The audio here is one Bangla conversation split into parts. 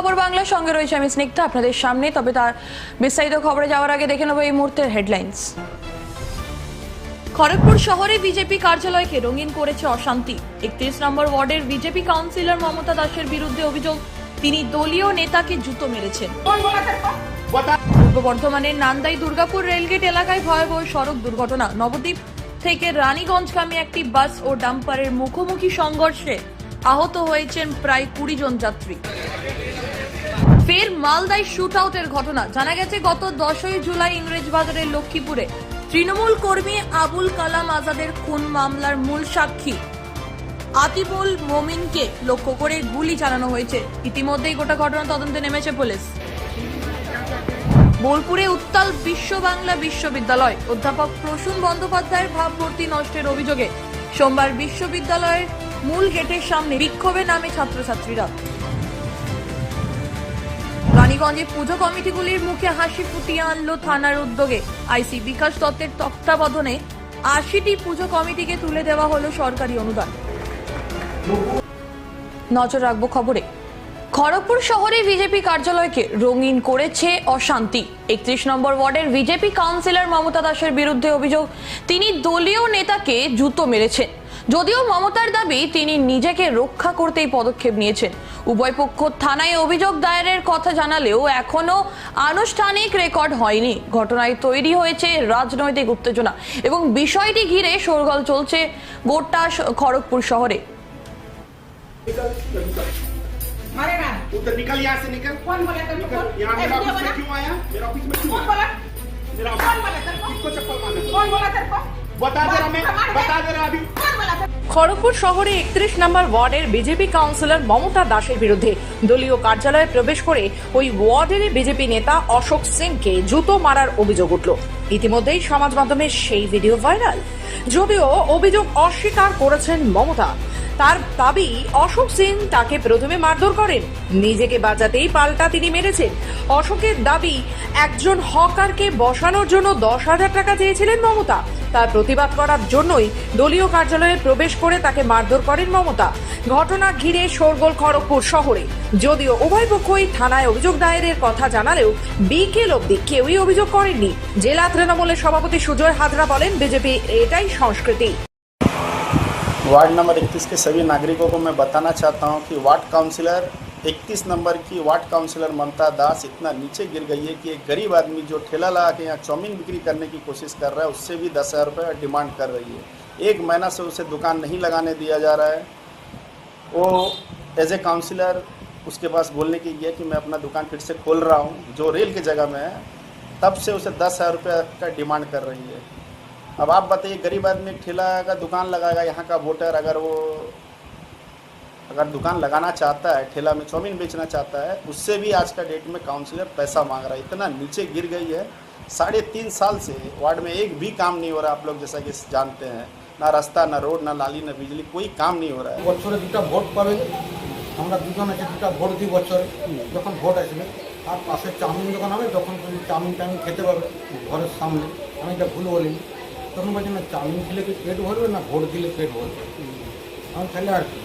খবর বাংলা সঙ্গে রয়েছে আমি স্নিগ্ধা, আপনাদের সামনে। তবে তার বিস্তারিত খবরে যাওয়ার আগে দেখে নেব এই মুহূর্তের হেডলাইন্স। খড়গপুর শহরে বিজেপি কার্যালয়কে রঙিন করেছে অশান্তি। একত্রিশ নম্বর ওয়ার্ডের বিজেপি কাউন্সিলর মমতা দাসের বিরুদ্ধে অভিযোগ, তিনি দলীয় নেতাকে জুতো মেরেছেন। পূর্ব বর্ধমানের নান্দাই দুর্গাপুর রেলগেট এলাকায় ভয়াবহ সড়ক দুর্ঘটনা। নবদ্বীপ থেকে রানীগঞ্জগামী একটি বাস ও ডাম্পারের মুখোমুখি সংঘর্ষে আহত হয়েছেন প্রায় কুড়ি জন যাত্রী। ফের মালদায় শুট আউটের ঘটনা। জানা গেছে, গত দশই জুলাই ইংরেজবাজারের লক্ষ্মীপুরে তৃণমূল কর্মী আবুল কালাম আজাদের খুন মামলার মূল সাক্ষী আতিবুল মোমিনকে লক্ষ্য করে গুলি চালানো হয়েছে। ইতিমধ্যেই গোটা ঘটনা তদন্তে নেমেছে পুলিশ। বোলপুরে উত্তাল বিশ্ব বাংলা বিশ্ববিদ্যালয় অধ্যাপক প্রসূন বন্দ্যোপাধ্যায়ের ভাবমূর্তি নষ্টের অভিযোগে সোমবার বিশ্ববিদ্যালয়ের মূল গেটের সামনে বিক্ষোভে নামে ছাত্রছাত্রীরা। রানীগঞ্জে পুজো কমিটিগুলির মুখে হাসি ফুটিয়ে আনলো থানার উদ্যোগে। আইসি বিকাশ দত্তের তত্ত্বাবধানে আশিটি পুজো কমিটিকে তুলে দেওয়া হলো সরকারি অনুদান। নজর রাখব খবরে। খড়গপুর শহরে বিজেপি কার্যালয়কে রঙিন করেছে অশান্তি। একত্রিশ নম্বর ওয়ার্ডের বিজেপি কাউন্সিলর মমতা দাসের বিরুদ্ধে অভিযোগ, তিনি দলীয় নেতাকে জুতো মেরেছেন। যদিও মমতার দাবি তিনি নিজেকে রক্ষা করতেই পদক্ষেপ নিয়েছেন উভয় পক্ষ থানায় অভিযোগ দায়েরের কথা জানালেও এখনো আনুষ্ঠানিক রেকর্ড হয়নি ঘটনায় তৈরি হয়েছে রাজনৈতিক উত্তেজনা এবং বিষয়টি ঘিরে শোরগোল চলছে গোটা শ- খড়গপুর শহরে मारे ना उधर निकल यहाँ से निकल कौन बोला तेरे को निकल कौन यहाँ ए, मेरा वीडियो ऑफिस बना में क्यों आया मेरा ऑफिस में क्यों कौन आया? बोला मेरा कौन ऑफिस बोला तेरे को किसको चप्पल मारना कौन बोला तेरे को बता दे रहा मैं मार दे। बता दे रहा अभी कौन बोला तेरे খড়গপুর শহরে একত্রিশ নম্বর ওয়ার্ডের বিজেপি কাউন্সিলর মমতা দাসের বিরুদ্ধে দলীয় কার্যালয়ে প্রবেশ করে ওই ওয়ার্ডের বিজেপি নেতা অশোক সিংকে জুতো মারার অভিযোগ উঠল ইতিমধ্যেই সমাজ মাধ্যমে সেই ভিডিও ভাইরাল যদিও অভিযোগ অস্বীকার করেছেন মমতা তার দাবি, অশোক সিং তাকে প্রথমে মারধর করেন। নিজেকে বাঁচাতেই পাল্টা তিনি মেরেছেন। অশোকের দাবি, একজন হকারকে বসানোর জন্য দশ হাজার টাকা চেয়েছিলেন মমতা। তার প্রতিবাদ করার জন্যই দলীয় কার্যালয়ে প্রবেশ করে তাকে মারধর করেন মমতা। ঘটনা ঘিরে শোরগোল খড়গপুর শহরে। যদিও উভয় পক্ষই থানায় অভিযোগ দায়েরের কথা জানালেও বিকেল অবধি কেউই অভিযোগ করেননি। জেলা তৃণমূলের সভাপতি সুজয় হাজরা বলেন, বিজেপি এটাই সংস্কৃতি। वार्ड नंबर 31 के सभी नागरिकों को मैं बताना चाहता हूँ कि वार्ड काउंसिलर 31 नंबर की वार्ड काउंसिलर ममता दास इतना नीचे गिर गई है कि एक गरीब आदमी जो ठेला लगा के यहाँ चाउमीन बिक्री करने की कोशिश कर रहा है, उससे भी दस हज़ार रुपये डिमांड कर रही है। एक महीना से उसे दुकान नहीं लगाने दिया जा रहा है। वो एज ए काउंसिलर उसके पास बोलने की है कि मैं अपना दुकान फिर से खोल रहा हूँ, जो रेल की जगह में है, तब से उसे दस हज़ार रुपये का डिमांड कर रही है। अब आप बताइए गरीब आदमी ठेला का दुकान लगाएगा यहाँ का वोटर अगर वो अगर दुकान लगाना चाहता है ठेला में चाउमीन बेचना चाहता है उससे भी आज का डेट में काउंसलर पैसा मांग रहा है इतना नीचे गिर गई है साढ़े तीन साल से वार्ड में एक भी काम नहीं हो रहा आप लोग जैसा कि जानते हैं ना रास्ता ना रोड ना नाली ना बिजली कोई काम नहीं हो रहा है বছরে দুটা ভোট পাবে আমরা দুজন আছে দুটা ভোট দিই বছরে যখন ভোট আসবে তার পাশে চাউমিন যখন হবে তখন তুমি চাউমিন টাউমিন খেতে পারবে ঘরের সামনে আমি এটা ভুল বলিনি তখন বলছে, না, চাউমিন খেলে কি পেট ভরবে না ভোট দিলে পেট ভরবে? আমি তাহলে আর কি।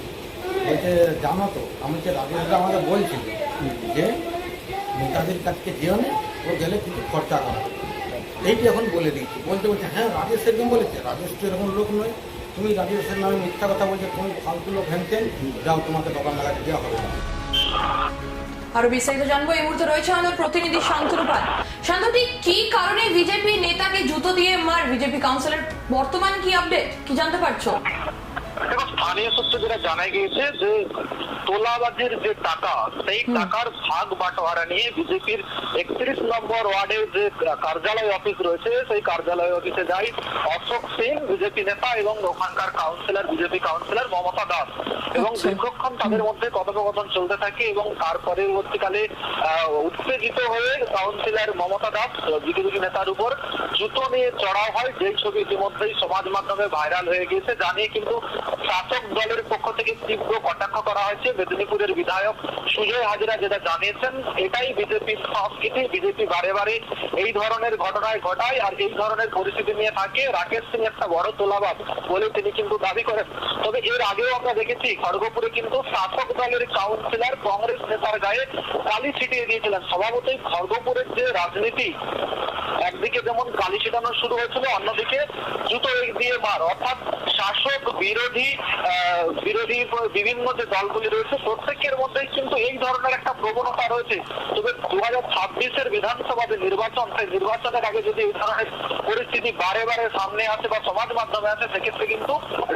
বলছে, জানো তো, আমি যে রাজেশদা আমাকে বলছিল যে নেতাদের কাছকে যেও না, ও গেলে কিছু খরচা করা এইটি এখন বলে দিয়েছি। বলতে বলছে হ্যাঁ রাজেশ এরকম বলেছে। রাজেশ তো এরকম লোক নয়। তুমি রাজেশের নামে মিথ্যা কথা বলছে, তুমি ফালতু লোক হ্যানতেন যাও তোমাকে দোকান লাগাতে দেওয়া হবে না। আরও বিস্তারিত জানব। এই মুহূর্তে রয়েছে আমাদের প্রতিনিধি শান্তনু পাল শান্তটি, কি কারণে বিজেপি নেতাকে জুতো দিয়ে মার? বিজেপি কাউন্সিলর, বর্তমান কি আপডেট কি জানতে পারছ? স্থানীয় সূত্রে যেটা জানা গিয়েছে যে তোলাবাজির যে টাকা সেই টাকার ভাগ বাটোয়ারা নিয়ে বিজেপির একত্রিশ নম্বর ওয়ার্ডের যে কার্যালয় অফিস রয়েছে সেই কার্যালয় অফিসে যাই অশোক সিং বিজেপি নেতা এবং ওখানকার councillor BJP councillor Mamata Das. এবং আচ্ছা। দীর্ঘক্ষণ তাদের মধ্যে কথোপকথন চলতে থাকে এবং তার পরবর্তীকালে আহ, উত্তেজিত হয়ে কাউন্সিলর মমতা দাস বিজেপি নেতার উপর জুতো নিয়ে চড়াও হয়। যেই ছবি ইতিমধ্যেই সমাজ মাধ্যমে ভাইরাল হয়ে গিয়েছে জানিয়ে কিন্তু শাসক দলের পক্ষ থেকে তীব্র কটাক্ষ করা হয়েছে। মেদিনীপুরের বিধায়ক সুজয় হাজরা যেটা জানিয়েছেন, এটাই বিজেপির সংস্কৃতি বিজেপি বারে বারে এই ধরনের ঘটনায় ঘটায় আর এই ধরনের পরিস্থিতি নিয়ে থাকে। রাকেশ সিং একটা বড় তোলাবাদ বলে তিনি কিন্তু দাবি করেন। তবে এর আগেও আমরা দেখেছি, খড়গপুরে কিন্তু শাসক দলের কাউন্সিলর কংগ্রেস নেতার গায়ে কালি ছিটিয়ে দিয়েছিলেন। স্বভাবতই খড়গপুরের যে রাজনীতি একদিকে যেমন কালি ছিটানো শুরু হয়েছিল, অন্যদিকে দ্রুত জুতো দিয়ে মার। অর্থাৎ শাসক, বিরোধী বিরোধী বিভিন্ন যে দলগুলি রয়েছে, প্রত্যেকের মধ্যেই কিন্তু এই ধরনের একটা প্রবণতা রয়েছে। তবে দু হাজার ছাব্বিশের বিধানসভা যে নির্বাচন, সেই নির্বাচনের আগে যদি এই ধরনের পরিস্থিতি বারে বারে সামনে আসে বা সমাজ মাধ্যমে আসে, সেক্ষেত্রে কিন্তু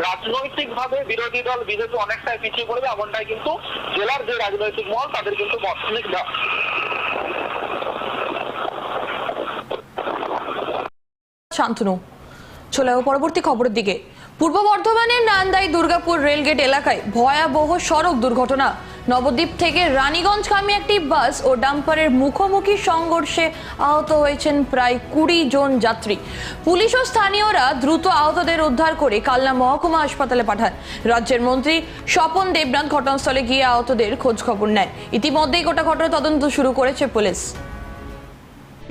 রাজনৈতিক ভাবে বিরোধী দল বিজেপি অনেকটাই পিছিয়ে পড়বে, এমনটাই কিন্তু জেলার যে রাজনৈতিক মহল, তাদের কিন্তু মতনিক শান্তনু। চলে পরবর্তী খবরের দিকে। পূর্ব বর্ধমানের নান্দাই দুর্গাপুর রেলগেট এলাকায় ভয়াবহ সড়ক দুর্ঘটনা। নবদ্বীপ থেকে রানীগঞ্জগামী একটি বাস ও ডাম্পারের মুখোমুখি সংঘর্ষে আহত হয়েছেন প্রায় কুড়ি জন যাত্রী। পুলিশ ও স্থানীয়রা দ্রুত আহতদের উদ্ধার করে কালনা মহকুমা হাসপাতালে পাঠান। রাজ্যের মন্ত্রী স্বপন দেবনাথ ঘটনাস্থলে গিয়ে আহতদের খোঁজখবর নেয় ইতিমধ্যেই গোটা ঘটনা তদন্ত শুরু করেছে পুলিশ।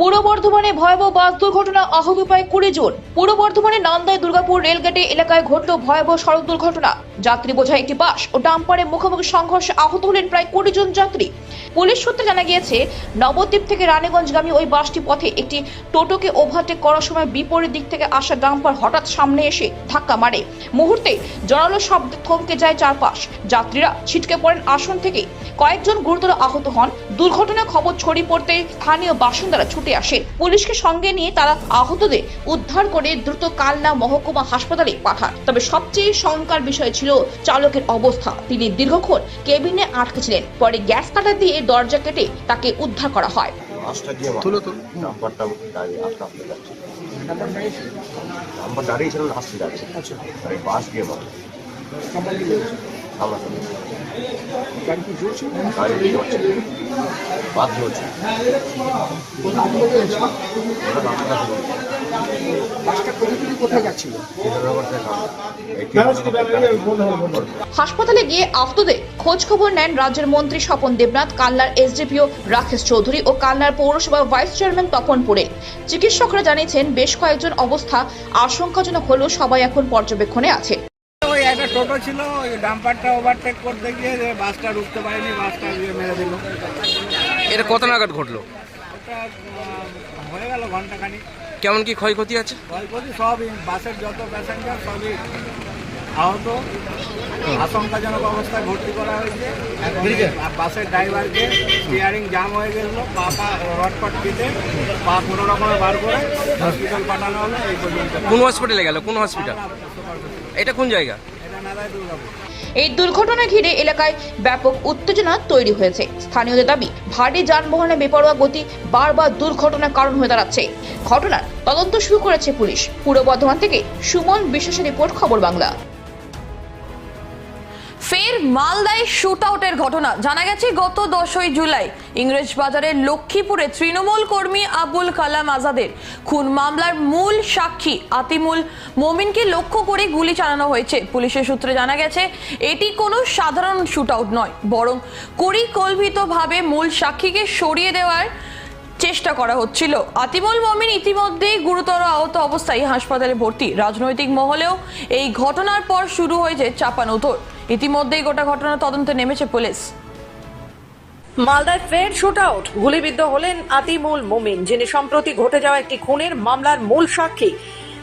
পূর্ব বর্ধমানে ভয়াবহ বাস দুর্ঘটনা আহত প্রায় কুড়ি জন। পূর্ব বর্ধমানের নান্দাই দুর্গাপুর রেলগেটে এলাকায় ঘটল ভয়াবহ সড়ক দুর্ঘটনা। যাত্রী বোঝাই একটি বাস ও ডাম্পারে মুখোমুখি সংঘর্ষে আহত হলেন প্রায় কুড়ি জন যাত্রী। পুলিশ সূত্রে জানা গিয়েছে, নবদ্বীপ থেকে রানীগঞ্জগামী ওই বাসটি পথে একটি টোটোকে ওভারটেক করার সময় বিপরীত দিক থেকে আসা ডাম্পার হঠাৎ সামনে এসে ধাক্কা মারে। মুহূর্তে জোরালো শব্দে থমকে যায় চারপাশ। যাত্রীরা ছিটকে পড়েন আসন থেকে। কয়েকজন গুরুতর আহত হন। দুর্ঘটনার খবর ছড়িয়ে পড়তে স্থানীয় বাসিন্দারা ছুটে আসেন পুলিশকে সঙ্গে নিয়ে তারা আহতদের উদ্ধার করে দ্রুত কালনা মহকুমা হাসপাতালে পাঠান। তবে সবচেয়ে শঙ্কার বিষয় ছিল চালকের অবস্থা। তিনি দীর্ঘক্ষণ কেবিনে আটকে ছিলেন। পরে গ্যাস কাটা দিয়ে দরজা কেটে তাকে উদ্ধার করা হয়। নাম্বার দাঁড়িয়ে ছিল আসতে যাচ্ছে। বাস আমরা হাসপাতালে গিয়ে আহতদের খোঁজ খবর নেন রাজ্যের মন্ত্রী স্বপন দেবনাথ, কালনার এসডিপিও রাকেশ চৌধুরী ও কালনার পৌরসভা ভাইস চেয়ারম্যান তপন পোড়ে চিকিৎসকরা জানিয়েছেন, বেশ কয়েকজন অবস্থা আশঙ্কাজনক হলেও সবাই এখন পর্যবেক্ষণে আছে। টোটো ছিল ওই ডাম্পারটা ওভারটেক করতে গিয়ে যে বাসটা রুখতে পারেনি বাসটা গিয়ে মেরে দিল। এটা কত নাগাদ ঘটলো? হয়ে গেল ঘন্টাখানি কেমন কি ক্ষয়ক্ষতি আছে? ক্ষয়ক্ষতি সবই বাসের যত প্যাসেঞ্জার সবই আহত। আশঙ্কাজনক অবস্থায় ভর্তি করা হয়েছে। বাসের ড্রাইভারকে স্টিয়ারিং জাম হয়ে গেছিল। পা পা রটপট কেটে পা কোনো রকমে বার করে হসপিটাল পাঠানো হলো এই পর্যন্ত। কোন হসপিটালে গেল? কোন হসপিটাল এটা কোন জায়গা? এই দুর্ঘটনা ঘিরে এলাকায় ব্যাপক উত্তেজনা তৈরি হয়েছে। স্থানীয়দের দাবি, ভারী যানবাহনে বেপরোয়া গতি বারবার দুর্ঘটনার কারণ হয়ে দাঁড়াচ্ছে। ঘটনার তদন্ত শুরু করেছে পুলিশ। পূর্ব বর্ধমান থেকে সুমন বিশ্বাসের রিপোর্ট, খবর বাংলা। ফের মালদায় শুট আউটের ঘটনা। জানা গেছে, গত দশই জুলাই ইংরেজ বাজারের লক্ষ্মীপুরে তৃণমূল কর্মী আবুল কালাম আজাদের খুন মামলার মূল সাক্ষী আতিমুল মোমিনকে লক্ষ্য করে গুলি চালানো হয়েছে। পুলিশের সূত্রে জানা গেছে, এটি কোনো সাধারণ শুট আউট নয়, বরং পরিকল্পিতভাবে মূল সাক্ষীকে সরিয়ে দেওয়ার চেষ্টা করা হচ্ছিল। আতিমুল মমিন ইতিমধ্যেই গুরুতর আহত অবস্থায় হাসপাতালে ভর্তি। রাজনৈতিক মহলেও এই ঘটনার পর শুরু হয়েছে চাপানোতর ইতিমধ্যেই গোটা ঘটনা তদন্তে নেমেছে পুলিশ। মালদায় ফের শুট আউট গুলিবিদ্ধ হলেন আতিমুল মোমিন, যিনি সম্প্রতি ঘটে যাওয়া একটি খুনের মামলার মূল সাক্ষী।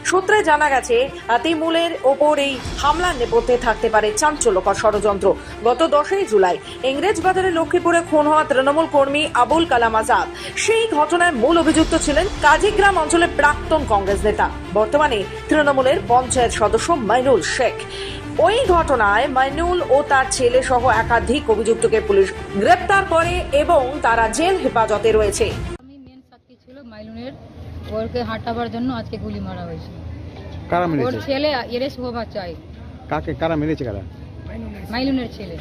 সূত্রে জানা গেছে আতিমুলের ওপর এই হামলার নেপথ্যে থাকতে পারে চাঞ্চল্যকর ষড়যন্ত্র। গত দশই জুলাই ইংরেজ বাজারে লক্ষ্মীপুরে খুন হওয়া তৃণমূল কর্মী আবুল কালাম আজাদ। সেই ঘটনায় মূল অভিযুক্ত ছিলেন কাজীগ্রাম অঞ্চলের প্রাক্তন কংগ্রেস নেতা। বর্তমানে তৃণমূলের পঞ্চায়েত সদস্য মাইনুল শেখ। ওই ঘটনায় মাইনুল ও তার ছেলে সহ একাধিক অভিযুক্তকে পুলিশ গ্রেপ্তার করে এবং তারা জেল হেফাজতে রয়েছে। আমি ছিল ওরকে হাঁটাবার জন্য আজকে গুলি মারা হয়েছে। কারা ওর মেরেছে ছেলে এরেস হওয়া চাই। কাকে? কারা মেরেছে কারা? মাইলুনের ছেলে।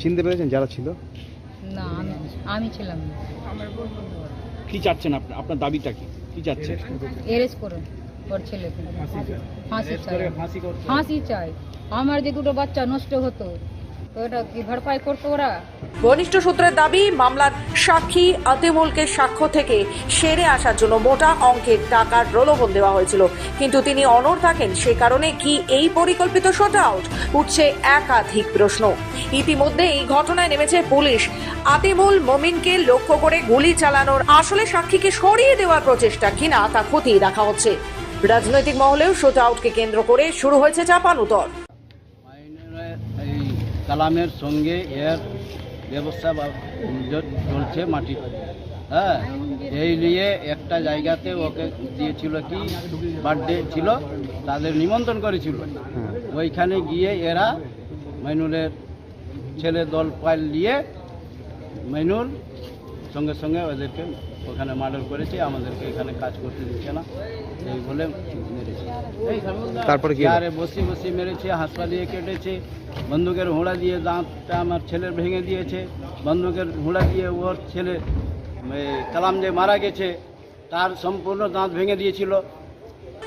চিনতে পেরেছেন যারা ছিল? না আমি আমি ছিলাম না। কি চাচ্ছেন আপনার আপনার দাবিটা কি? কি চাচ্ছেন? এরেস করুন ওর ছেলেকে। ফাঁসি চাই। ফাঁসি চাই। আমার যে দুটো বাচ্চা নষ্ট হতো তো ঘনিষ্ঠ সূত্রের দাবি, মামলার সাক্ষী আতিমুলকে সাক্ষ্য থেকে সেরে আসার জন্য মোটা অঙ্কের টাকার প্রলোভন দেওয়া হয়েছিল। কিন্তু তিনি অনড় থাকেন, সে কারণে কি এই পরিকল্পিত শট আউট উঠছে একাধিক প্রশ্ন। ইতিমধ্যে এই ঘটনায় নেমেছে পুলিশ। আতিমুল মমিনকে লক্ষ্য করে গুলি চালানোর আসলে সাক্ষীকে সরিয়ে দেওয়ার প্রচেষ্টা কিনা তা খতিয়ে দেখা হচ্ছে। রাজনৈতিক মহলেও শুট আউটকে কেন্দ্র করে শুরু হয়েছে চাপানুতর। কালামের সঙ্গে এর ব্যবস্থা বা চলছে মাটি। হ্যাঁ এই নিয়ে একটা জায়গাতে ওকে দিয়েছিল কি বার্থডে ছিল তাদের নিমন্ত্রণ করেছিল। ওইখানে গিয়ে এরা মাইনুলের ছেলে দল পাইল নিয়ে মাইনুল সঙ্গে সঙ্গে ওদেরকে ওখানে মার্ডার করেছে আমাদেরকে এখানে কাজ করতে দিচ্ছে না। এই বলে মেরেছে। তারপরে কি? চেয়ারে বসে বসে মেরেছে হাসপা দিয়ে কেটেছে বন্দুকের হুঁড়া দিয়ে দাঁতটা আমার ছেলের ভেঙে দিয়েছে বন্দুকের হোড়া দিয়ে ওর ছেলে কালাম যে মারা গেছে তার সম্পূর্ণ দাঁত ভেঙে দিয়েছিল।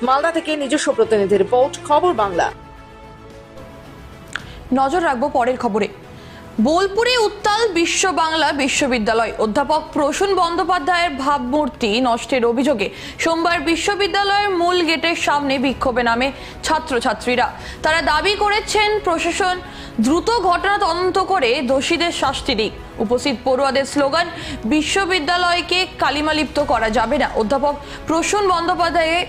মালদা থেকে নিজস্ব প্রতিনিধি রিপোর্ট খবর বাংলা। নজর রাখব পরের খবরে। বোলপুরে উত্তাল বিশ্ব বাংলা বিশ্ববিদ্যালয়। অধ্যাপক প্রসূন বন্দ্যোপাধ্যায়ের ভাবমূর্তি নষ্টের অভিযোগে সোমবার বিশ্ববিদ্যালয়ের মূল গেটের সামনে বিক্ষোভে নামে ছাত্রছাত্রীরা। তারা দাবি করেছেন, প্রশাসন দ্রুত ঘটনা তদন্ত করে দোষীদের শাস্তি দিক। উপস্থিত পড়ুয়াদের স্লোগান, বিশ্ববিদ্যালয়কে কালিমালিপ্ত করা যাবে না। অধ্যাপক প্রসূন বন্দ্যোপাধ্যায়ের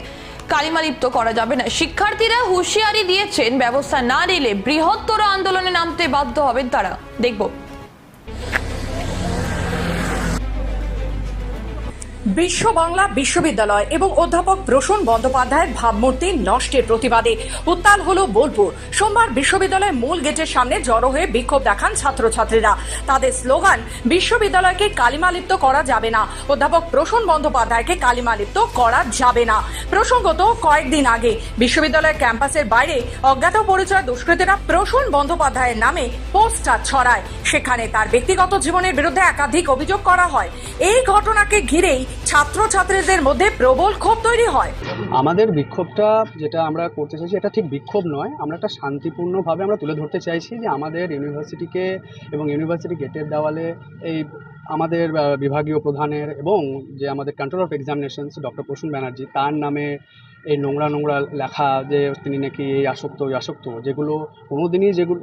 কালিমালিপ্ত করা যাবে না। শিক্ষার্থীরা হুঁশিয়ারি দিয়েছেন, ব্যবস্থা না নিলে বৃহত্তর আন্দোলনে নামতে বাধ্য হবেন তারা। দেখব। বিশ্ব বাংলা বিশ্ববিদ্যালয় এবং অধ্যাপক প্রসূন বন্দ্যোপাধ্যায়ের ভাবমূর্তি নষ্টের প্রতিবাদে উত্তাল হলো বোলপুর। সোমবার বিশ্ববিদ্যালয়ের মূল গেটের সামনে জড়ো হয়ে বিক্ষোভ দেখান ছাত্রছাত্রীরা। তাদের স্লোগান, বিশ্ববিদ্যালয়কে কালিমালিপ্ত করা যাবে না। অধ্যাপক প্রসূন বন্দ্যোপাধ্যায়কে কালিমালিপ্ত করা যাবে না। প্রসঙ্গত, কয়েকদিন আগে বিশ্ববিদ্যালয়ের ক্যাম্পাসের বাইরে অজ্ঞাত পরিচয় দুষ্কৃতীরা প্রসূন বন্দ্যোপাধ্যায়ের নামে পোস্টার ছড়ায়। সেখানে তার ব্যক্তিগত জীবনের বিরুদ্ধে একাধিক অভিযোগ করা হয়। এই ঘটনাকে ঘিরেই ছাত্রছাত্রীদের মধ্যে প্রবল ক্ষোভ তৈরি হয়। আমাদের বিক্ষোভটা যেটা আমরা করতে চাইছি, এটা ঠিক বিক্ষোভ নয়। আমরা একটা শান্তিপূর্ণভাবে আমরা তুলে ধরতে চাইছি যে আমাদের ইউনিভার্সিটিকে এবং ইউনিভার্সিটি গেটের দেওয়ালে এই আমাদের বিভাগীয় প্রধানের এবং যে আমাদের control of examinations doctor Prasun Banerjee, তার নামে এই নোংরা নোংরা লেখা যে তিনি নাকি এই আসক্ত ওই আসক্ত, যেগুলো কোনোদিনই যেগুলো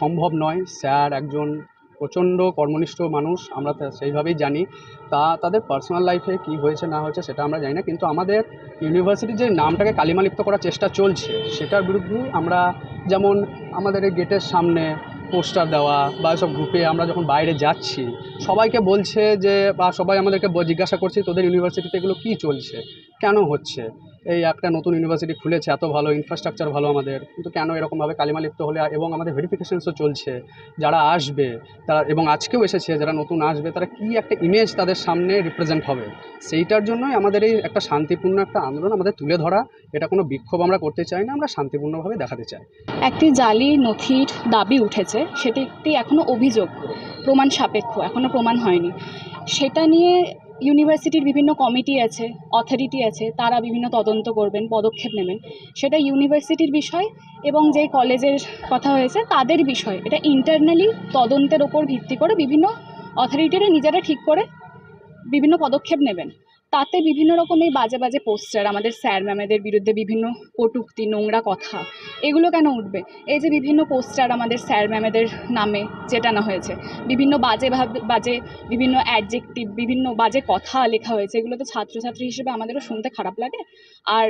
সম্ভব নয়। স্যার একজন প্রচণ্ড কর্মনিষ্ঠ মানুষ, আমরা সেইভাবেই জানি। তা তাদের পার্সোনাল লাইফে কি হয়েছে, না হয়েছে সেটা আমরা জানি না। কিন্তু আমাদের ইউনিভার্সিটির যে নামটাকে কালিমালিপ্ত করার চেষ্টা চলছে, সেটার বিরুদ্ধে আমরা যেমন আমাদের এই গেটের সামনে পোস্টার দেওয়া বা সব গ্রুপে আমরা যখন বাইরে যাচ্ছি, সবাইকে বলছে যে বা সবাই আমাদেরকে জিজ্ঞাসা করছে তোদের ইউনিভার্সিটিতে এগুলো কী চলছে, কেন হচ্ছে? এই একটা নতুন ইউনিভার্সিটি খুলেছে, এত ভালো ইনফ্রাস্ট্রাকচার ভালো আমাদের। কিন্তু কেন এরকমভাবে কালিমা লিপ্ত হলে এবং আমাদের ভেরিফিকেশনসও চলছে। যারা আসবে, তারা এবং আজকেও এসেছে, যারা নতুন আসবে, তারা কি একটা ইমেজ তাদের সামনে রিপ্রেজেন্ট হবে? সেইটার জন্যই আমাদের এই একটা শান্তিপূর্ণ একটা আন্দোলন আমাদের তুলে ধরা। এটা কোনো বিক্ষোভ আমরা করতে চাই না, আমরা শান্তিপূর্ণভাবে দেখাতে চাই। একটি জালি নথির দাবি উঠেছে, সেটি একটি এখনও অভিযোগ। প্রমাণ সাপেক্ষ এখনও প্রমাণ হয়নি। সেটা নিয়ে ইউনিভার্সিটির বিভিন্ন কমিটি আছে অথরিটি আছে, তারা বিভিন্ন তদন্ত করবেন, পদক্ষেপ নেবেন। সেটা ইউনিভার্সিটির বিষয় এবং যে কলেজের কথা হয়েছে তাদের বিষয়। এটা ইন্টারনালি তদন্তের ওপর ভিত্তি করে বিভিন্ন অথরিটিরা নিজেরা ঠিক করে বিভিন্ন পদক্ষেপ নেবেন। তাতে বিভিন্ন রকম এই বাজে বাজে পোস্টার আমাদের স্যার ম্যামেদের বিরুদ্ধে বিভিন্ন কটুক্তি, নোংরা কথা, এগুলো কেন উঠবে? এই যে বিভিন্ন পোস্টার আমাদের স্যার ম্যামেদের নামে চেটানো হয়েছে, বিভিন্ন বাজে বাজে, বিভিন্ন অ্যাডজেক্টিভ বিভিন্ন বাজে কথা লেখা হয়েছে, এগুলো তো ছাত্রছাত্রী হিসেবে আমাদেরও শুনতে খারাপ লাগে। আর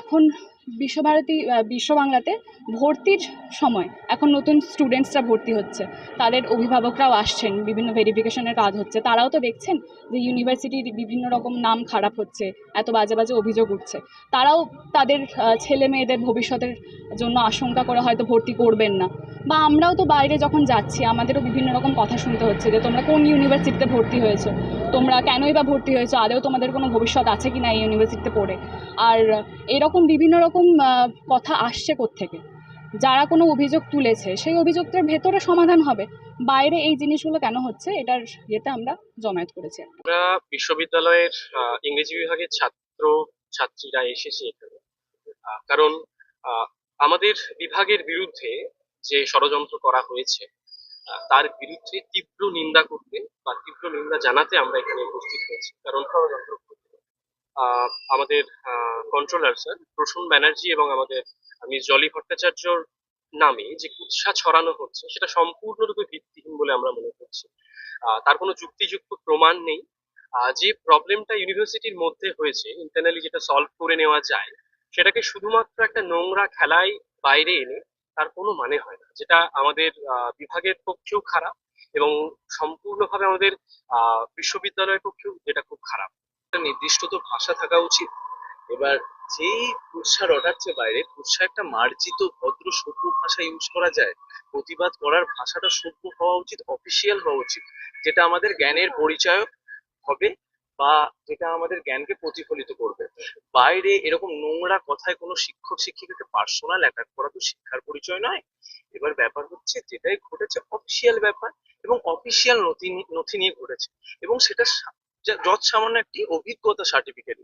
এখন বিশ্বভারতী বিশ্ব বাংলাতে ভর্তির সময় এখন নতুন স্টুডেন্টসরা ভর্তি হচ্ছে। তাদের অভিভাবকরাও আসছেন, বিভিন্ন ভেরিফিকেশনের কাজ হচ্ছে। তারাও তো দেখছেন যে ইউনিভার্সিটির বিভিন্ন রকম নাম খারাপ হচ্ছে, এত বাজে বাজে অভিযোগ উঠছে। তারাও তাদের ছেলে মেয়েদের ভবিষ্যতের জন্য আশঙ্কা করে হয়তো ভর্তি করবেন না। বা আমরাও তো বাইরে যখন যাচ্ছি, আমাদেরও বিভিন্ন রকম কথা শুনতে হচ্ছে যে তোমরা কোন ইউনিভার্সিটিতে ভর্তি হয়েছো? তোমরা কেনই বা ভর্তি হয়েছো? আদেও তোমাদের কোনো ভবিষ্যৎ আছে কি না এই ইউনিভার্সিটিতে পড়ে? আর এরকম বিভিন্ন রকম আহ, কথা আসছে থেকে যারা কোনো অভিযোগ তুলেছে সেই অভিযোগটার ভেতরে সমাধান হবে। বাইরে এই জিনিসগুলো কেন হচ্ছে এটার ইয়েতে আমরা জমায়েত করেছি আমরা বিশ্ববিদ্যালয়ের আহ, ইংরেজি বিভাগের ছাত্র ছাত্রীরা এসেছি এখানে। কারণ আহ, আমাদের বিভাগের বিরুদ্ধে যে ষড়যন্ত্র করা হয়েছে তার বিরুদ্ধে তীব্র নিন্দা করতে বা তীব্র নিন্দা জানাতে আমরা এখানে উপস্থিত হয়েছি। কারণ আহ, আমাদের কন্ট্রোলার স্যার প্রসূন ব্যানার্জি এবং আমাদের মিস জলি ভট্টাচার্যর নামে যে কুৎসা ছড়ানো হচ্ছে, সেটা সম্পূর্ণরূপে ভিত্তিহীন বলে আমরা মনে করছি। তার কোনো যুক্তিযুক্ত প্রমাণ নেই। যে প্রবলেমটা ইউনিভার্সিটির মধ্যে হয়েছে ইন্টারনালি যেটা সলভ করে নেওয়া যায়, সেটাকে শুধুমাত্র একটা নোংরা খেলায় বাইরে এনে তার কোনো মানে হয় না। যেটা আমাদের বিভাগের পক্ষেও খারাপ এবং সম্পূর্ণভাবে আমাদের বিশ্ববিদ্যালয়ের পক্ষেও যেটা খুব খারাপ। একটা নির্দিষ্ট তো ভাষা থাকা উচিত। এবার যেই কুৎসা রটাচ্ছে বাইরে, কুৎসা একটা মার্জিত, ভদ্র, সভ্য ভাষা ইউজ করা যায়, প্রতিবাদ করার ভাষাটা সভ্য হওয়া উচিত অফিসিয়াল হওয়া উচিত। যেটা আমাদের জ্ঞানের পরিচয়ক হবে বা যেটা আমাদের জ্ঞানকে প্রতিফলিত করবে। বাইরে এরকম নোংরা কথায় কোনো শিক্ষক, শিক্ষিকাকে পার্সোনাল অ্যাটাক করা তো শিক্ষার পরিচয় নয়। এবার ব্যাপার হচ্ছে যেটাই ঘটেছে অফিসিয়াল ব্যাপার এবং অফিসিয়াল নথি নথি নিয়ে ঘটেছে। এবং সেটা সা- যা- যৎ সামান্য একটি অভিজ্ঞতা সার্টিফিকেট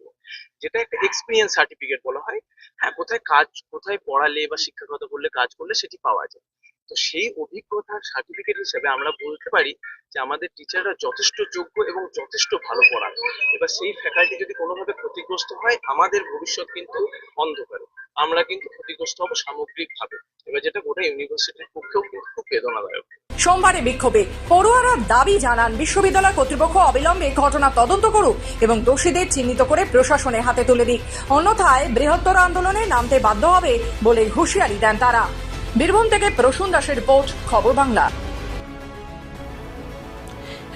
যেটা একটা এক্সপিরিয়েন্স সার্টিফিকেট বলা হয় হ্যাঁ কোথায় কাজ, কোথায় পড়ালে বা শিক্ষাগত করলে কাজ করলে সেটি পাওয়া যায়। তো সেই অভিজ্ঞতার সার্টিফিকেট হিসেবে আমরা বলতে পারি যে আমাদের টিচাররা যথেষ্ট যোগ্য এবং যথেষ্ট ভালো পড়ান এবার সেই ফ্যাকাল্টি যদি কোনোভাবে ক্ষতিগ্রস্ত হয়, আমাদের ভবিষ্যৎ কিন্তু অন্ধকার। আমরা কিন্তু ক্ষতিগ্রস্ত হব সামগ্রিকভাবে। এবার যেটা গোটা ইউনিভার্সিটির পক্ষেও খুব বেদনাদায়ক। সোমবারে বিক্ষোভে পড়ুয়ারা দাবি জানান, বিশ্ববিদ্যালয় কর্তৃপক্ষ অবিলম্বে ঘটনা তদন্ত করুক এবং দোষীদের চিহ্নিত করে প্রশাসনের হাতে তুলে দিক। অন্যথায় বৃহত্তর আন্দোলনে নামতে বাধ্য হবে বলে হুঁশিয়ারি দেন তারা। বীরভূম থেকে প্রসূন দাসের রিপোর্ট, খবর বাংলা।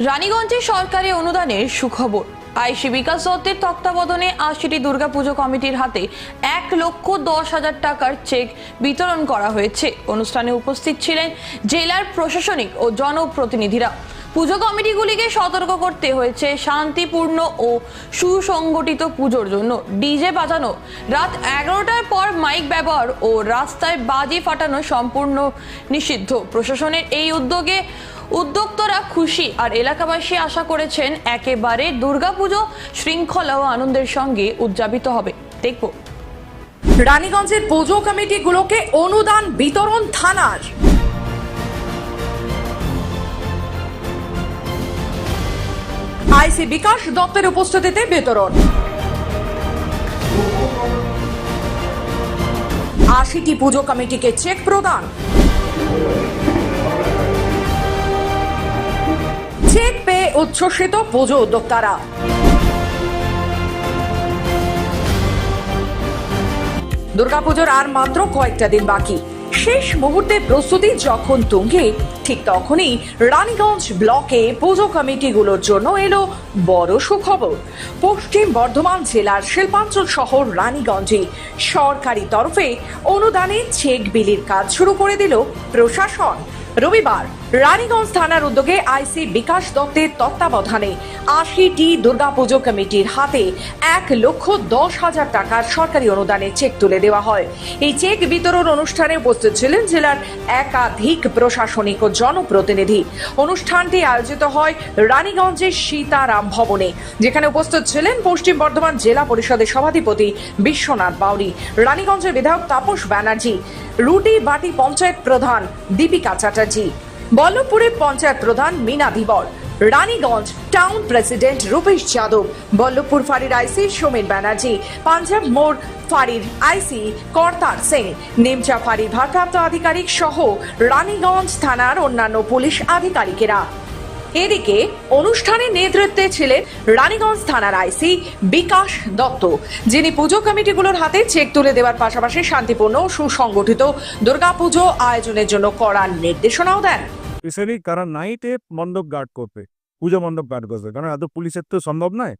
রানীগঞ্জে সরকারি অনুদানের সুখবর। আইসি বিকাশ দত্তের তত্ত্বাবধানে আশিটি দুর্গাপুজো কমিটির হাতে এক লক্ষ দশ হাজার টাকার চেক বিতরণ করা হয়েছে। অনুষ্ঠানে উপস্থিত ছিলেন জেলার প্রশাসনিক ও জনপ্রতিনিধিরা। পুজো কমিটিগুলিকে সতর্ক করতে হয়েছে শান্তিপূর্ণ ও সুসংগঠিত পুজোর জন্য। ডিজে বাজানো, রাত এগারোটার পর মাইক ব্যবহার ও রাস্তায় বাজি ফাটানো সম্পূর্ণ নিষিদ্ধ। প্রশাসনের এই উদ্যোগে উদ্যোক্তরা খুশি আর এলাকাবাসী আশা করেছেন একেবারে দুর্গাপুজো শৃঙ্খলা ও আনন্দের সঙ্গে উদযাপিত হবে। দেখব। রানীগঞ্জের পুজো কমিটিগুলোকে অনুদান বিতরণ থানার আইসি বিকাশ দত্তের উপস্থিতিতে বিতরণ। আশিটি পুজো কমিটিকে চেক প্রদান। চেক পেয়ে উচ্ছ্বসিত পুজো উদ্যোক্তারা। দুর্গাপুজোর আর মাত্র কয়েকটা দিন বাকি। শেষ মুহূর্তে প্রস্তুতি যখন তুঙ্গে, ঠিক তখনই রানীগঞ্জ ব্লকে পুজো কমিটিগুলোর জন্য এলো বড় সুখবর। পশ্চিম বর্ধমান জেলার শিল্পাঞ্চল শহর রানীগঞ্জে সরকারি তরফে অনুদানে চেক বিলির কাজ শুরু করে দিল প্রশাসন। রবিবার রানীগঞ্জ থানার উদ্যোগে আইসি বিকাশ দত্তের তত্ত্বাবধানে আশিটি দুর্গাপুজো কমিটির হাতে এক লক্ষ দশ হাজার টাকার সরকারি অনুদানের চেক তুলে দেওয়া হয়। এই চেক বিতরণ অনুষ্ঠানে উপস্থিত ছিলেন জেলার একাধিক প্রশাসনিক ও জনপ্রতিনিধি। অনুষ্ঠানটি আয়োজিত হয় রানীগঞ্জের সীতারাম ভবনে, যেখানে উপস্থিত ছিলেন পশ্চিম বর্ধমান জেলা পরিষদের সভাধিপতি বিশ্বনাথ বাউরি রানীগঞ্জের বিধায়ক তাপস ব্যানার্জি, রুটি বাটি পঞ্চায়েত প্রধান দীপিকা চ্যাটার্জি বল্লভপুরের পঞ্চায়েত প্রধান মিনা ধীবর রানীগঞ্জ টাউন প্রেসিডেন্ট রূপেশ যাদব। বল্লভপুর ফাঁড়ির আইসি সোমেন ব্যানার্জি। পাঞ্জাব মোড় ফাঁড়ির আইসি কর্তার সিং নিমচা ফাঁড়ির ভারপ্রাপ্ত আধিকারিক সহ রানীগঞ্জ থানার অন্যান্য পুলিশ আধিকারিকেরা। এদিকে অনুষ্ঠানে নেতৃত্বে ছিলেন রানীগঞ্জ থানার আইসি বিকাশ দত্ত, যিনি পুজো কমিটিগুলোর হাতে চেক তুলে দেওয়ার পাশাপাশি শান্তিপূর্ণ সুসংগঠিত দুর্গাপুজো আয়োজনের জন্য করার নির্দেশনাও দেন। স্পেশালি কারণ নাইটে মণ্ডপ গার্ড করবে, পুজো মণ্ডপ গার্ড করবে, কারণ এত পুলিশের তো সম্ভব নয়।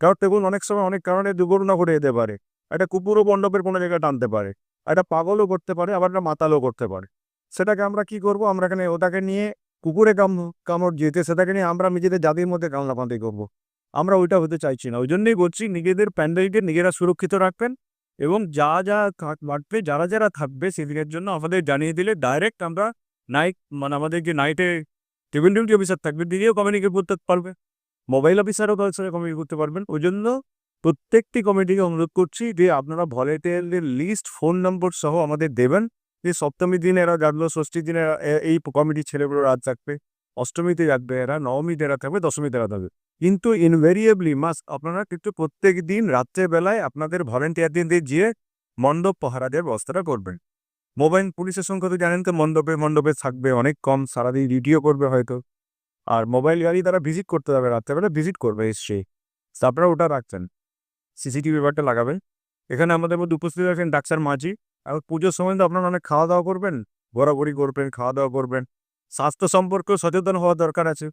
কারণ দেখুন, অনেক সময় অনেক কারণে দুর্ঘটনা ঘটে যেতে পারে, একটা কুকুরও মণ্ডপের কোনো জায়গায় টানতে পারে, একটা পাগলও করতে পারে, আবার একটা মাতালও করতে পারে। সেটাকে আমরা কি করব? আমরা এখানে ওটাকে নিয়ে কুকুরে কাম, কামড় যেতে সেটাকে নিয়ে আমরা নিজেদের জাতির মধ্যে কামলাপাতি করব। আমরা ওইটা হতে চাইছি না। ওই জন্যই বলছি, নিজেদের প্যান্ডেলকে নিজেরা সুরক্ষিত রাখবেন এবং যা যা বাড়বে, যারা যারা থাকবে সেদিকের জন্য আমাদের জানিয়ে দিলে ডাইরেক্ট আমরা নাইট মানে আমাদের যে নাইটে টেবিল ডিউটি অফিসার থাকবে দিদিও কমিউনিকেট করতে পারবে। মোবাইল অফিসারও তাদের সাথে কমিউনিকেট করতে পারবেন। ওই জন্য প্রত্যেকটি কমিটিকে অনুরোধ করছি যে আপনারা ভলেন্টিয়ারদের লিস্ট ফোন নম্বর সহ আমাদের দেবেন। যে সপ্তমী দিন এরা জাগলো ষষ্ঠীর দিনে এই কমিটির ছেলেগুলো রাত থাকবে অষ্টমীতে জাগবে এরা, নবমীতে এরা থাকবে, দশমীতে এরা থাকবে। কিন্তু ইনভেরিয়েবলি মাস, আপনারা কিন্তু প্রত্যেক দিন রাত্রে বেলায় আপনাদের ভলেন্টিয়ারদের দিয়ে গিয়ে মণ্ডপ পাহারা দেওয়ার ব্যবস্থাটা করবেন। মোবাইল পুলিশের সংখ্যা তো জানেন তো, মণ্ডপে মণ্ডপে থাকবে, অনেক কম, সারাদিন ডিউটিও করবে হয়তো। আর মোবাইল গাড়ি তারা ভিজিট করতে যাবে, রাত্রেবেলা ভিজিট করবে এসছে তো আপনারা ওটা রাখছেন। সিসিটিভি ব্যাপারটা লাগাবেন। এখানে আমাদের মধ্যে উপস্থিত আছেন ডাক্তার মাঝি। আর পুজোর সময় তো আপনারা অনেক খাওয়া দাওয়া করবেন, ঘোরাঘুরি করবেন খাওয়া দাওয়া করবেন। স্বাস্থ্য সম্পর্কেও সচেতন হওয়া দরকার আছে।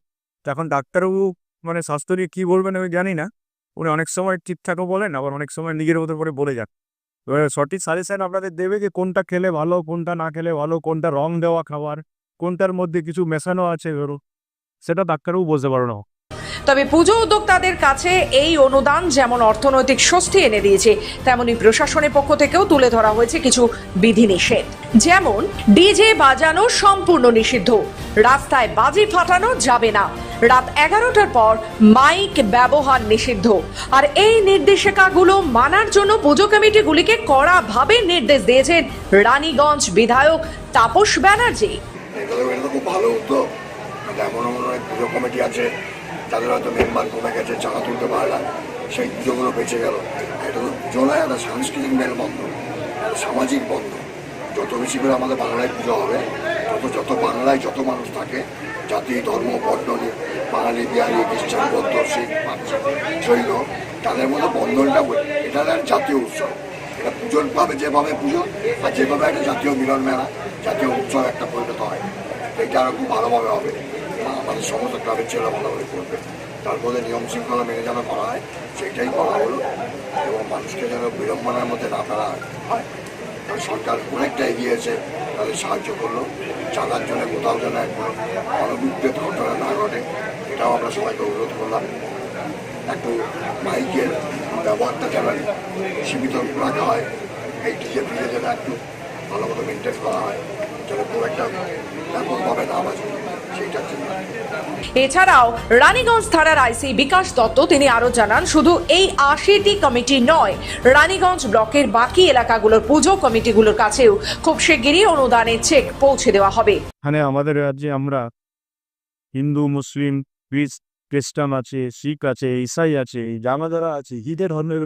তো এখন ডাক্তারবাবু মানে স্বাস্থ্য নিয়ে কী বলবেন আমি জানি না। উনি অনেক সময় ঠিকঠাকও বলেন, আবার অনেক সময় নিজের মতো করে বলে যান। এবার সঠিক সাজেশন আপনাদের দেবে যে কোনটা খেলে ভালো, কোনটা না খেলে ভালো, কোনটা রং দেওয়া খাবার, কোনটার মধ্যে কিছু মেশানো আছে ধরো সেটা ডাক্তারবাবু বলতে পারো না তবে পুজো উদ্যোক্তাদের কাছে এই অনুদান যেমন অর্থনৈতিক স্বস্তি এনে দিয়েছে, তেমনি প্রশাসনের পক্ষ থেকেও তুলে ধরা হয়েছে কিছু বিধিনিষেধ। যেমন, ডিজে বাজানো সম্পূর্ণ নিষিদ্ধ। রাস্তায় বাজি ফাটানো যাবে না। রাত এগারোটার পর মাইক ব্যবহার নিষিদ্ধ। আর এই নির্দেশিকাগুলো মানার জন্য পুজো কমিটিগুলিকে কড়াভাবে নির্দেশ দিয়েছেন রানীগঞ্জ বিধায়ক তাপস ব্যানার্জি। খুব ভালো উদ্যোগ এমন পুজো কমিটি আছে। তাদের হয়তো মেম্বার কমে গেছে, চাঁদা তুলতে পারে না। সেই পুজোগুলো বেঁচে গেল। এটা তো পুজো নয় একটা সাংস্কৃতিক মেলবন্ধন একটা সামাজিক বন্ধ। যত বেশি করে আমাদের বাংলায় পুজো হবে, তত যত বাংলায় যত মানুষ থাকে, জাতি, ধর্ম, বর্ণ বাঙালি, বিহারি, খ্রিস্টান, বৌদ্ধ, শিখ জৈন, তাদের মধ্যে বন্ধনটা এটা একটা জাতীয় উৎসব। এটা পুজোর ভাবে যেভাবে পুজো আর যেভাবে একটা জাতীয় মিলন মেলা, জাতীয় উৎসব একটা পরিণত হয়। এটা আরও খুব ভালোভাবে হবে। আমাদের সমস্ত ক্লাবের ছেলে ভালোভাবে করবে। তার মধ্যে নিয়ম শৃঙ্খলা মেনে যেন করা হয় সেটাই করা হলো। এবং মানুষকে যেন বিড়ম্বনার মধ্যে না ফেলা হয়। কারণ সরকার অনেকটা এগিয়েছে তাদের সাহায্য করল। চাঁদার জন্য কোথাও যেন একবার অনবিপ্রেত ঘটনা না ঘটে, এটাও আমরা সবাইকে অনুরোধ করলাম। একটু মাইকের ব্যবহারটা যেন সীমিত রাখা হয়। এই ডিজে ফিজে যেন একটু ভালো মতো মেনটেন করা হয়, যেন খুব একটা ব্যাপকভাবে না বাজে। এছাড়াও রানীগঞ্জ থানার আইসি বিকাশ দত্ত, তিনি আরও জানান, শুধু এই আশিটি কমিটি নয়, রানীগঞ্জ ব্লকের বাকি এলাকাগুলোর পুজো কমিটিগুলোর কাছেও খুব শিগগিরই অনুদানের চেক পৌঁছে দেওয়া হবে। এখানে আমাদের রাজ্যে আমরা হিন্দু, মুসলিম খ্রিস খ্রিস্টান আছে, শিখ আছে, ইসাই আছে, জামাদারা আছে, হিদের ধর্মের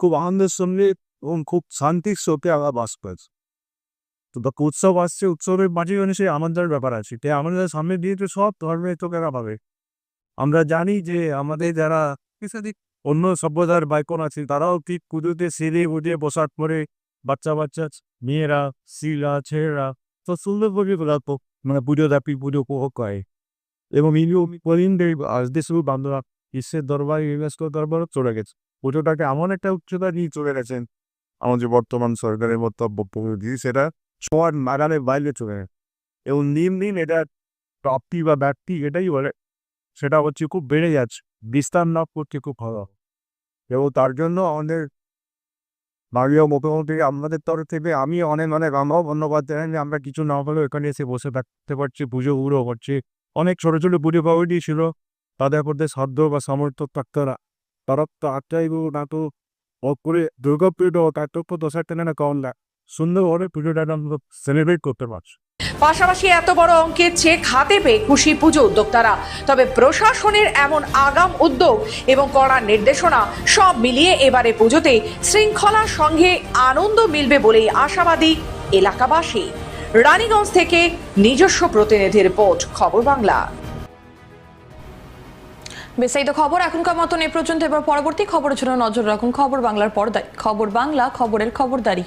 খুব আনন্দের সঙ্গে এবং খুব শান্তির সাথে আমরা বাস করছি। তো উৎসব আসছে, উৎসবের মাঝে মানে সেই আনন্দের ব্যাপার আছে। তাই আমাদের সামনে দিয়ে তো সব ধর্মের লোকেরা পাবে। আমরা জানি যে আমাদের যারা অন্য সভ্যতার বাইকন আছে, তারাও ঠিক পুজোতে সেরে উঠে পোশাক পরে বাচ্চা বাচ্চা মেয়েরা শিলা ছেলেরা তো সুন্দর করে মানে পুজো দাপি, পুজো উপভোগ করে। এবং আসতে শুরু বান্ধবরা ঈশ্বরের দরবার ইউনেস্কো দরবারও চলে গেছে। পুজোটাকে এমন একটা উচ্চতা নিয়ে চলে গেছেন, আমাদের বর্তমান সরকারের বক্তব্য দিয়ে সেটা ছোঁয়ার নাগালের বাইরে চলে গেছে এবং দিন দিন এটা প্রাপ্তি বা ব্যক্তি এটাই বলে, সেটা হচ্ছে খুব বেড়ে যাচ্ছে বিস্তার লাভ করতে খুব ভালো এবং তার জন্য আমাদের মাননীয় মুখ্যমন্ত্রী আমাদের তরফ থেকে আমি অনেক অনেক আমরাও ধন্যবাদ জানাই আমরা কিছু না হলেও এখানে এসে বসে থাকতে পারছি, পুজো উড়ো করছি। অনেক ছোট ছোট পুজো কমিটি ছিল, তাদের মধ্যে সাধ্য বা সামর্থ্য থাকতো না। তারা তো আটটাইব না তো ও করে দুর্গা পুজো তার তো দশার টেনে না কম না। সুন্দরভাবে পুজোটা আমরা সেলিব্রেট করতে পারছি। পাশাপাশি এত বড় অঙ্কের চেক হাতে পেয়ে খুশি পুজো উদ্যোক্তারা। তবে প্রশাসনের এমন আগাম উদ্যোগ এবং কড়া নির্দেশনা সব মিলিয়ে এবারে পুজোতে শৃঙ্খলার সঙ্গে আনন্দ মিলবে বলেই আশাবাদী এলাকাবাসী। রানীগঞ্জ থেকে নিজস্ব প্রতিনিধি রিপোর্ট খবর বাংলা। বিস্তারিত খবর এখনকার মতন এ পর্যন্ত এবার পরবর্তী খবরের জন্য নজর রাখুন খবর বাংলার পর্দায়। খবর বাংলা খবরের খবরদারি।